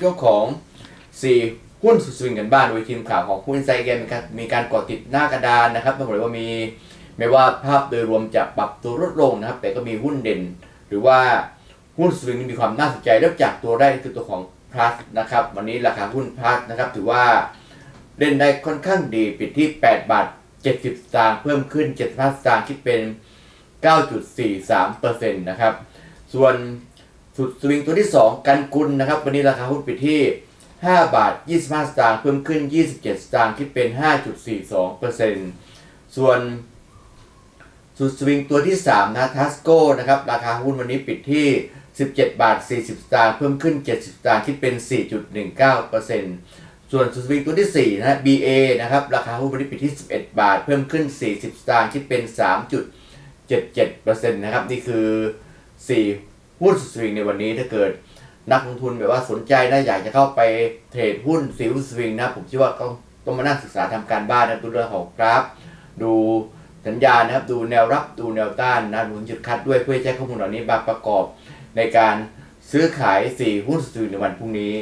ช่วงของ 4 หุ้นสุดสวิงกันบ้านโดยทีมข่าวของหุ้นไซเกมมีการมีการกดติดหน้ากระดานนะครับต้องบอกเลยว่ามีไม่ว่าภาพโดยรวมจะปรับตัวลดลงนะครับ แต่ก็มีหุ้นเด่น หรือว่าหุ้นสวิงมีความน่าสนใจเริ่มจากตัวแรกคือตัวของ plus นะครับ วันนี้ราคาหุ้น plus นะครับ ถือว่าเล่นได้ค่อนข้างดีปิดที่ 8 บาท 70 สตางค์เพิ่มขึ้น75สตางค์คิดเป็น 9.43%นะครับ ส่วน สุดสวิงตัวที่ 2 กันกุลนะครับ วันนี้ราคาหุ้นปิดที่ 5 บาท 25 สตางค์เพิ่มขึ้น 27 สตางค์คิดเป็น 5.42%ส่วนสุดสวิงตัวที่ 3 นะทัสโก้นะครับ ราคาหุ้นวันนี้ปิดที่ 17 บาท 40 สตางค์เพิ่มขึ้น 70 สตางค์คิดเป็น 4.19%ส่วนสุดสวิงตัวที่ 4 นะ BA นะครับ ราคาหุ้นวันนี้ปิดที่ 11 บาท เพิ่มขึ้น 40 สตางค์คิดเป็น 3.77%นะครับนี่คือ 4 หุ้นสุสวิงในวันนี้ถ้าเกิดนักลงทุนแบบว่าสนใจนะอยากจะเข้าไปเทรดหุ้นสีหุ้นสวิงนะผมคิดว่าต้องต้องมานั่งศึกษาทำการบ้านนะดูเรื่องของกราฟ ดูสัญญาณนะครับดูแนวรับดูแนวต้านนะดูจุดคัดด้วยเพื่อใช้ข้อมูลเหล่านี้มาประกอบในการซื้อขาย 4 หุ้นสุสวิงในวันพรุ่งนี้